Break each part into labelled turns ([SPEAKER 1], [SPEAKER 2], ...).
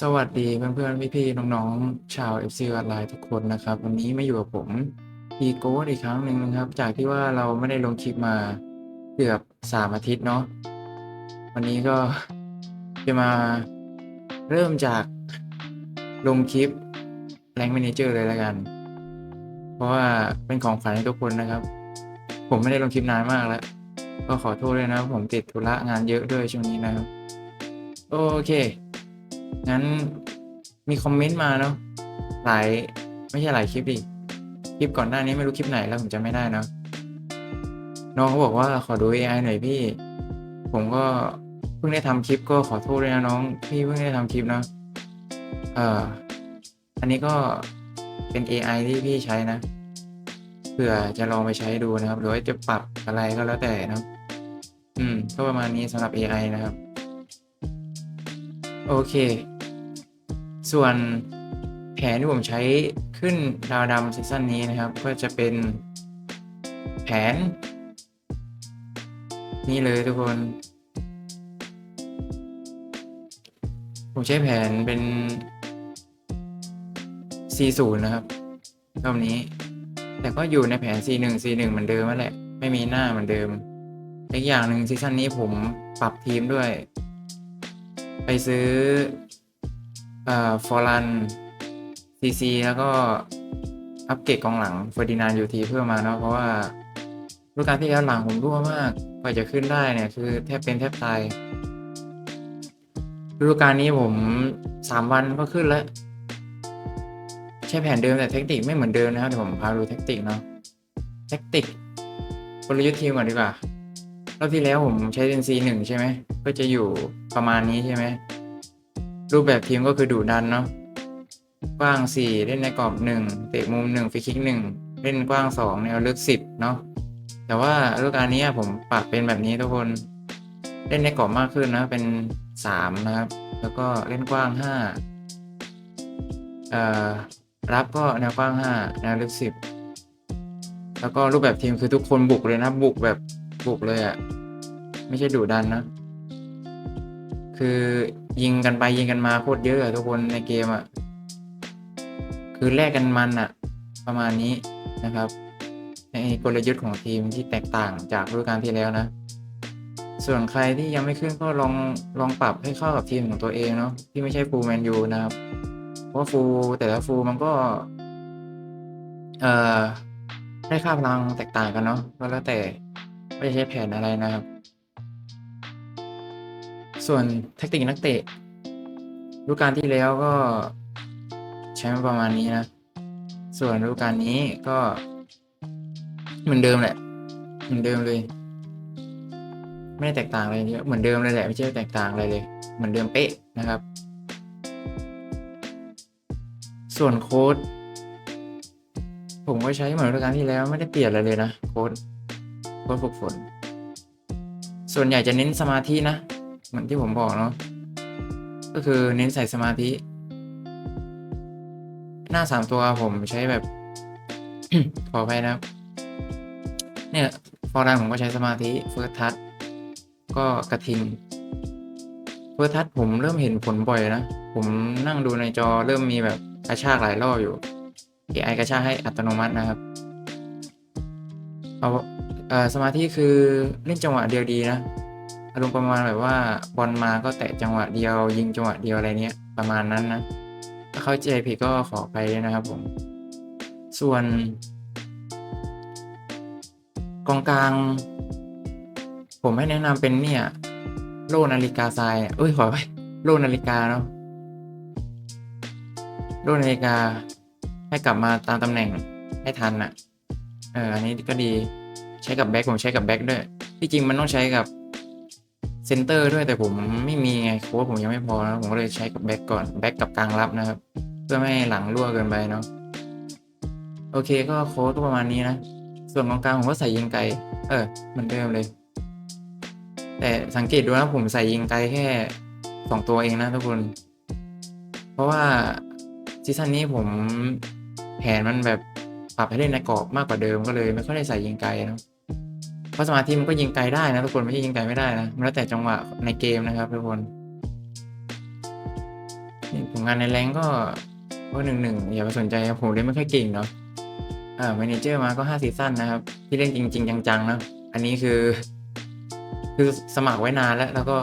[SPEAKER 1] สวัสดีเพื่อนๆพี่ๆน้องๆ ชาว FC ออนไลน์ทุกคนนะครับ วันนี้มาอยู่กับผมพีโกดอีกครั้งหนึ่งนะครับ จากที่ว่าเราไม่ได้ลงคลิปมาเกือบสามอาทิตย์เนาะวันนี้ก็จะมาเริ่มจากลงคลิปแรง m ม n เจอร์เลยแล้วกัน เพราะว่าเป็นของขวัญให้ทุกคนนะครับ ผมไม่ได้ลงคลิปนานมากแล้ว ก็ขอโทษด้วยนะ ผมติดธุระงานเยอะด้วยช่วงนี้นะครับ โอเค งั้นมีคอมเมนต์มาเนาะหลายไม่ใช่หลายคลิปดิคลิปก่อนหน้านี้ไม่รู้คลิปไหนแล้วผมจำไม่ได้เนาะน้องเขาบอกว่าขอดู AI หน่อยพี่ ผมก็เพิ่งได้ทำคลิปก็ขอโทษด้วยนะน้อง พี่เพิ่งได้ทำคลิปเนาะเอ่ออันนี้ก็เป็น AI ที่พี่ใช้นะเผื่อจะลองไปใช้ดูนะครับ หรือว่าจะปรับอะไรก็แล้วแต่นะ อืม ก็ประมาณนี้สำหรับ AI นะครับ โอเค ส่วนแผนที่ผมใช้ขึ้นดาวดำซีซั่นนี้นะครับ ก็จะเป็นแผน นี่เลยทุกคน ผมใช้แผนเป็น C0 นะครับรอบนี้ แต่ก็อยู่ในแผน C1 C1 เหมือนเดิมนั่นแหละ ไม่มีหน้าเหมือนเดิม อีกอย่างหนึ่งซีซั่นนี้ผมปรับทีมด้วย ไปซื้อเอ่อฟอรันซีซีแล้วก็อัปเกรดกองหลังเฟอร์ดินานยูทีเพิ่มมาเนาะเพราะว่าฤดูกาลที่แล้วหลังผมรั่วมากกว่าจะขึ้นได้เนี่ยคือแทบเป็นแทบตายฤดูกาลนี้ผมสามวันก็ขึ้นแล้ว ใช้แผนเดิมแต่เทคนิคไม่เหมือนเดิมนะครับเดี๋ยวผมพาดูเทคนิคเนาะเทคนิคกลยุทธ์ทีมก่อนดีกว่า อบที่แล้วผมใช้เป็น C หนึ่งใช่ไหม ก็จะอยู่ประมาณนี้ใช่ไหม รูปแบบทีมก็คือดุดันเนาะ กว้าง 4 เล่นในกรอบ 1 เตะมุม 1ฟรีคิก 1 เล่นกว้าง 2 แนวลึก 10 เนาะ แต่ว่าฤดูกาลนี้ผมปรับเป็นแบบนี้ทุกคน เล่นในกรอบมากขึ้นนะ เป็น 3 นะครับ แล้วก็เล่นกว้าง 5 เอ่อ รับก็แนวกว้าง 5 แนวลึก 10 แล้วก็รูปแบบทีมคือทุกคนบุกเลยนะ บุกแบบ บุกเลยอะ่ะ ไม่ใช่ดุดันนะ คือยิงกันไปยิงกันมาโคตรเยอะอะทุกคนในเกมอะคือแลกกันมันอะประมาณนี้นะครับ ในกลยุทธ์ของทีมที่แตกต่างจากฤดูกาลที่แล้วนะ ส่วนใครที่ยังไม่ขึ้นก็ลองลองปรับให้เข้ากับทีมของตัวเองเนาะที่ไม่ใช่ฟูลแมนยูนะครับ เพราะฟูลแต่ละฟูลมันก็ เอ่อได้ค่าพลังแตกต่างกันเนาะก็แล้วแต่ ว่าจะใช้แผนอะไรนะครับ ส่วนแทคติกนักเตะฤดูกาลที่แล้วก็ใช้มาประมาณนี้นะ ส่วนฤดูกาลนี้ก็ เหมือนเดิมแหละ เหมือนเดิมเลย ไม่ได้แตกต่างอะไรเยอะเหมือนเดิมเลยแหละไม่ใช่แตกต่างอะไรเลย เหมือนเดิมเป๊ะนะครับ ส่วนโค้ดผมก็ใช้เหมือนฤดูกาลที่แล้วไม่ได้เปลี่ยนอะไรเลยนะโค้ด โค้ดฝึกฝน ส่วนใหญ่จะเน้นสมาธินะ เหมือนที่ผมบอกเนาะ ก็คือเน้นใส่สมาธิ หน้าสามตัวผมใช้แบบ ขออภัยนะครับ เนี่ยฟอร์ดานผมก็ใช้สมาธิเฟิร์สทัชก็กระทิงเฟิร์สทัชผมเริ่มเห็นผลบ่อยนะ ผมนั่งดูในจอเริ่มมีแบบกระชากหลายรอบอยู่ AI กระชากให้อัตโนมัตินะครับ เอา สมาธิคือเล่นจังหวะเดียวดีนะอารมณ์ประมาณแบบว่าบอลมาก็แตะจังหวะเดียว ยิงจังหวะเดียวอะไรเนี้ยประมาณนั้นนะถ้าเข้าใจผิดก็ขอไปด้วยนะครับผม ส่วน กองกลาง ผมให้แนะนำเป็นเนี่ย โลนาฬิกาทรายเอ้ยขอไปโลนาฬิกาเนาะโลนาฬิกาให้กลับมาตามตำแหน่งให้ทันอะ เอออันนี้ก็ดี ใช้กับแบ็คผมใช้กับแบ็คด้วย ที่จริงมันต้องใช้กับเซนเตอร์ด้วยแต่ผมไม่มีไงโค้ดผมยังไม่พอนะผมก็เลยใช้กับแบ็กก่อนแบ็กกับกลางรับนะครับ เพื่อไม่ให้หลังรั่วเกินไปเนาะโอเคก็โค้ดก็ประมาณนี้นะ ส่วนกองกลางผมก็ใส่ยิงไกล เออเหมือนเดิมเลย แต่สังเกตดูนะผมใส่ยิงไกลแค่สองตัวเองนะทุกคน เพราะว่าซีซั่นนี้ผมแผนมันแบบปรับให้เล่นในกรอบมากกว่าเดิมก็เลย ไม่ค่อยได้ใส่ยิงไกลเนาะ เพราะสมาธิมันก็ยิงไกลได้นะทุกคนไม่ใช่ยิงไกลไม่ได้นะมันแล้วแต่จังหวะในเกมนะครับทุกคนนี่งานในแรงก็ก็หนึ่งหนึ่งอย่าไปสนใจผมเล่นไม่ค่อยเก่งเนาะอ่าแมเนเจอร์มาก็ห้าซีซั่นนะครับ ที่เล่นจริง ๆ จังๆนะอันนี้คือ คือสมัครไว้นานแล้ว แล้วก็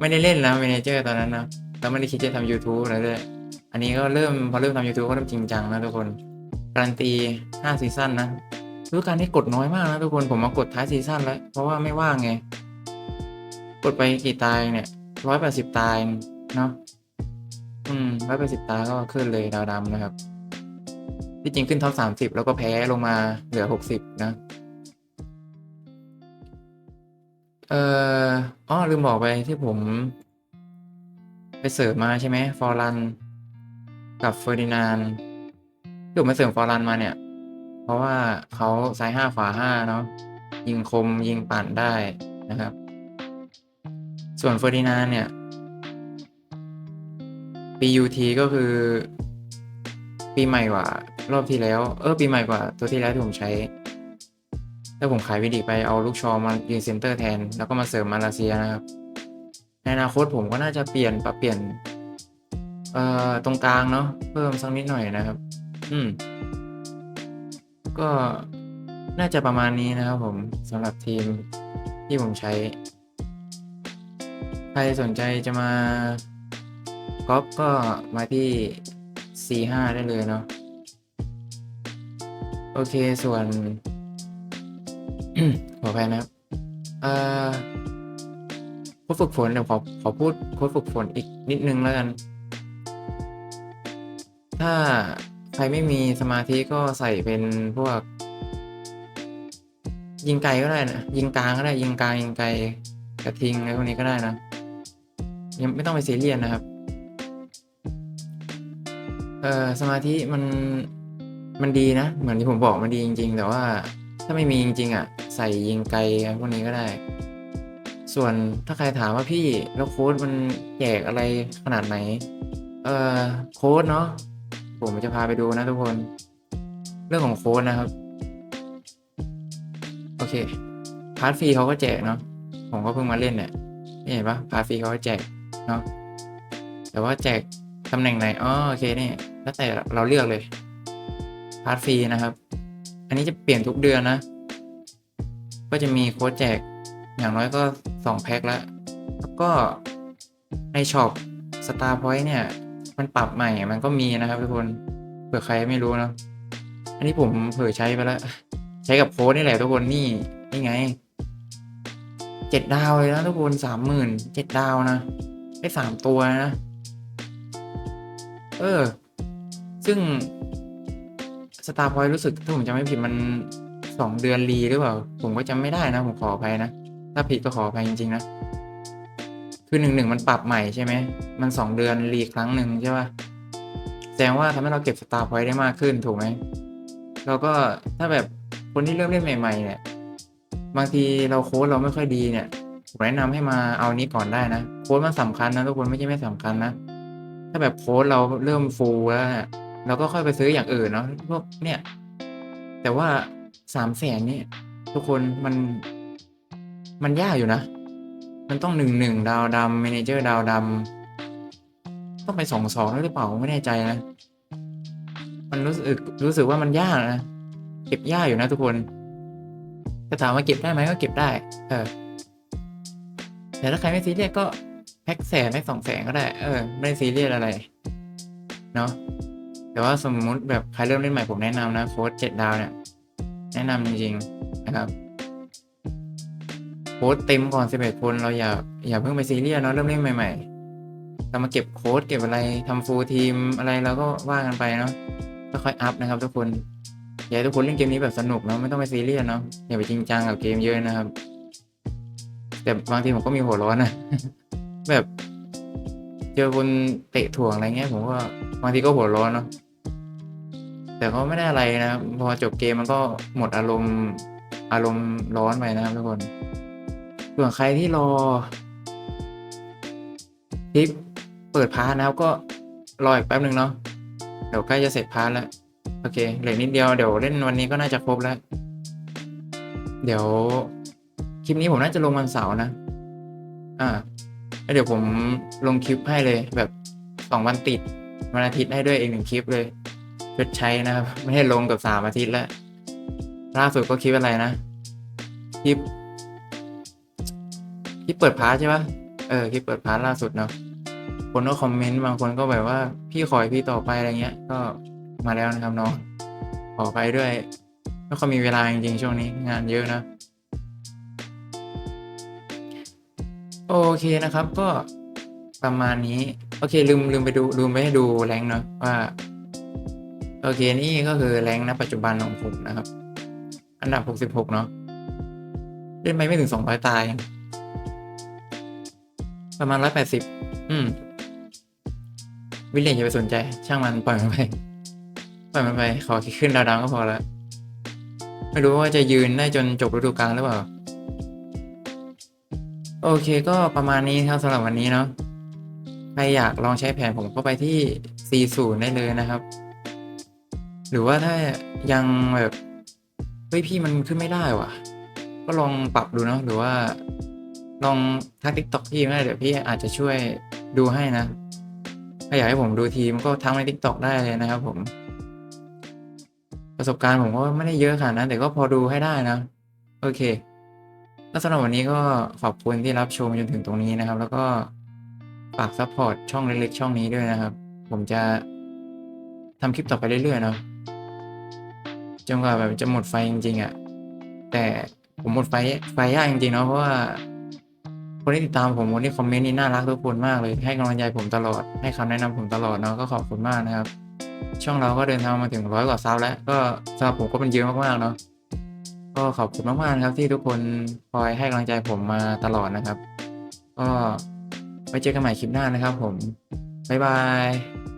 [SPEAKER 1] ไม่ได้เล่นแล้วแมเนเจอร์ตอนนั้นนะแล้วไม่ได้คิดจะทำ YouTube อะไรด้วยอันนี้ก็เริ่มพอเริ่มทำ YouTube ก็เริ่มจริงจังนะทุกคนการันตีห้าซีซั่นนะ ฤดูกาลนี้กดน้อยมากนะทุกคนผมมากดท้ายซีซั่นแล้ว เพราะว่าไม่ว่างไง กดไปกี่ตายเนี่ยร้อยแปดสิบตายเนาะอืมร้อยแปดสิบตายก็ขึ้นเลยดาวดำนะครับ ที่จริงขึ้นท็อปสามสิบแล้วก็แพ้ลงมาเหลือหกสิบนะ เอ่ออ้อลืมบอกไปที่ผม ไปเสริมมาใช่ไหมฟอร์รันกับเฟอร์ดินานที่ผมไปเสริมฟอร์รันมาเนี่ย ราะว่าเขาซ้ายห้าขวาห้าเนาะยิงคมยิงปั่นได้นะครับ ส่วนเฟอร์ดินานเนี่ย PUT ก็คือ ปีใหม่กว่ารอบที่แล้ว เออปีใหม่กว่าตัวที่แล้วที่ผมใช้แล้วผมขายวิดีไปเอาลูกชอมายืนเซนเตอร์แทน แล้วก็มาเสริมมาเลเซียนะครับ ในอนาคตผมก็น่าจะเปลี่ยนปรับเปลี่ยน เอ่อตรงกลางเนาะเพิ่มสักนิดหน่อยนะครับ อืม ก็น่าจะประมาณนี้นะครับผมสำหรับทีมที่ผมใช้ ใครสนใจจะมาก๊อปก็มาที่ C5 ได้เลยเนาะโอเคส่วนขออภัยนะครับเอ่อโค้ดฝึกฝนเดี๋ยวขอขอพูดโค้ดฝึกฝนอีกนิดนึงแล้วกัน ถ้า รไม่มีสมาธิก็ใส่เป็นพวก ยิงไกลก็ได้นะยิงกลางก็ได้ยิงกลางยิงไกลกระทิงอะไรพวกนี้ก็ได้นะยังไม่ต้องไปซียเรียสนะครับเออสมาธิมันมันดีนะ เหมือนที่ผมบอกมันดีจริง ๆ แต่ว่าถ้าไม่มีจริง ๆอะใส่ยิงไกลอะไรพวกนี้ก็ได้ ส่วนถ้าใครถามว่าพี่แล้วโค้ดมันแจกอะไรขนาดไหน เออโค้ดเนาะ ผมจะพาไปดูนะทุกคน เรื่องของโค้ดนะครับ โอเค พาร์ทฟรีเขาก็แจกเนาะผมก็เพิ่งมาเล่นเนี่ยนี่เห็นปะพาร์ทฟรีเขาก็แจกเนาะแต่ว่าแจกตำแหน่งไหนอ๋อโอเคนี่แล้วแต่เราเลือกเลยพาร์ทฟรีนะครับ อันนี้จะเปลี่ยนทุกเดือนนะ ก็จะมีโค้ดแจกอย่างน้อยก็สองแพ็คแล้วแล้วก็ในช็อป Star Point เนี่ย มันปรับใหม่มันก็มีนะครับทุกคนเผื่อใครไม่รู้เนาะอันนี้ผมเผยใช้ไปแล้ว ใช้กับโค้ดนี่แหละทุกคนนี่นี่ไงเจ็ดดาวเลยนะทุกคนสามหมื่นเจ็ดดาวนะได้สามตัวนะ เออ ซึ่งสตาร์พอยรู้สึกถ้าผมจำไม่ผิดมันสองเดือนรีหรือเปล่า ผมก็จำไม่ได้นะ ผมขออภัยนะ ถ้าผิดก็ขออภัยจริง ๆ นะ คือหนึ่งหนึ่งมันปรับใหม่ใช่ไหม มันสองเดือนรีครั้งหนึ่งใช่ป่ะ แสดงว่าทำให้เราเก็บสตาร์พอยได้มากขึ้นถูกไหม แล้วก็ถ้าแบบคนที่เริ่มเล่นใหม่ๆเนี่ย บางทีเราโค้ดเราไม่ค่อยดีเนี่ยผมแนะนำให้มาเอานี้ก่อนได้นะ โค้ดมันสำคัญนะทุกคนไม่ใช่ไม่สำคัญนะ ถ้าแบบโค้ดเราเริ่มฟูลแล้วเนี่ยเราก็ค่อยไปซื้ออย่างอื่นเนาะพวกเนี่ย แต่ว่าสามแสนนี่ทุกคนมันมันยากอยู่นะ มันต้องหนึ่งหนึ่งดาวดำเมเนเจอร์ดาวดำต้องไปสองสองหรือเปล่าไม่แน่ใจนะ มันรู้สึกรู้สึกว่ามันยากนะ เก็บยากอยู่นะทุกคนจะถามว่าเก็บได้ไหมก็เก็บได้ เออ แต่ถ้าใครไม่ซีเรียสก็แพ็กแสนไม่สองแสนก็ได้ เออ ไม่ได้ซีเรียสอะไร เนาะแต่ว่าสมมุติแบบใครเริ่มเล่นใหม่ผมแนะนำนะโค้ดเจ็ดดาวเนี่ย แนะนำจริงๆนะครับ โค้ดเต็มก่อนสิบเอ็ดคนเราอย่าอย่าเพิ่งไปซีเรียสเนาะเริ่มเล่นใหม่ ๆ เรามาเก็บโค้ดเก็บอะไรทำฟูลทีมอะไรเราก็ว่ากันไปเนาะค่อยๆอัพนะครับทุกคนอยากให้ทุกคนเล่นเกมนี้แบบสนุกเนาะไม่ต้องไปซีเรียสเนาะอย่าไปจริงจังกับเกมเยอะนะครับ แต่บางทีผมก็มีหัวร้อนนะแบบเจอคนเตะถ่วงอะไรเงี้ยผมก็บางทีก็หัวร้อนเนาะแต่ก็ไม่ได้อะไรนะครับพอจบเกมมันก็หมดอารมณ์อารมณ์ร้อนไปนะครับทุกคน ส่วนใครที่รอคลิปเปิดพาร์ทนะครับก็รออีกแป๊บหนึ่งเนาะเดี๋ยวใกล้จะเสร็จพาร์ทแล้ว โอเคเหลือนิดเดียวเดี๋ยวเล่นวันนี้ก็น่าจะครบแล้ว เดี๋ยวคลิปนี้ผมน่าจะลงวันเสาร์นะ อ่าแล้วเดี๋ยวผมลงคลิปให้เลยแบบสองวันติดวันอาทิตย์ให้ด้วยอีกหนึ่งคลิปเลยชดใช้นะครับ ไม่ให้ลงกับสามอาทิตย์แล้วล่าสุดก็คลิปอะไรนะ คลิป คลิปเปิดพาร์ทใช่ปะเออคลิปเปิดพาร์ทล่าสุดเนาะคนก็คอมเมนต์บางคนก็แบบว่าพี่ขอให้พี่ต่อไปอะไรเงี้ย ก็มาแล้วนะครับน้องขอไปด้วยไม่ค่อยมีเวลาจริงๆช่วงนี้งานเยอะนะโอเคนะครับก็ประมาณนี้ โอเคลืมลืมไปดูลืมไปให้ดูแรงเนาะว่า โอเคนี่ก็คือแรงค์ณปัจจุบันของผมนะครับ อันดับ 66 เนาะเล่นไปไม่ถึง 200 ตาย ประมาณ180อืม วิลเลนอย่าไปสนใจ ช่างมันปล่อยมันไป ปล่อยมันไป ขอขึ้นดาวๆก็พอแล้วไม่รู้ว่าจะยืนได้จนจบฤดูกาลหรือเปล่า โอเคก็ประมาณนี้ครับสำหรับวันนี้เนาะ ใครอยากลองใช้แผนผมก็ไปที่ 40 ได้เลยนะครับ หรือว่าถ้ายังแบบ เฮ้ยพี่มันขึ้นไม่ได้ว่ะ ก็ลองปรับดูเนาะ หรือว่า ลองทักทิกตอกพี่ก็ได้เดี๋ยวพี่อาจจะช่วยดูให้นะ ถ้าอยากให้ผมดูทีมก็ทักในทิกตอกได้เลยนะครับผม ประสบการณ์ผมก็ไม่ได้เยอะขนาดนั้นแต่ก็พอดูให้ได้นะ โอเคแล้วสำหรับวันนี้ก็ขอบคุณที่รับชมจนถึงตรงนี้นะครับ แล้วก็ฝากซัพพอร์ตช่องเล็กๆช่องนี้ด้วยนะครับ ผมจะทำคลิปต่อไปเรื่อยๆเนาะจนกว่าแบบจะหมดไฟจริงๆอะ่ะ แต่ผมหมดไฟไฟยากจริงๆเนาะเพราะว่า คนที่ติดตามผมคนที่คอมเมนต์นี่น่ารักทุกคนมากเลย ให้กำลังใจผมตลอด ให้คำแนะนำผมตลอดเนาะก็ขอบคุณมากนะครับ ช่องเราก็เดินทางมาถึงร้อยกว่าซับแล้ว ก็สำหรับผมก็เป็นเยอะมากๆเนาะก็ขอบคุณมากๆนะครับที่ทุกคนคอยให้กำลังใจผมมาตลอดนะครับ ก็ไว้เจอกันใหม่คลิปหน้านะครับ ผมบ๊ายบาย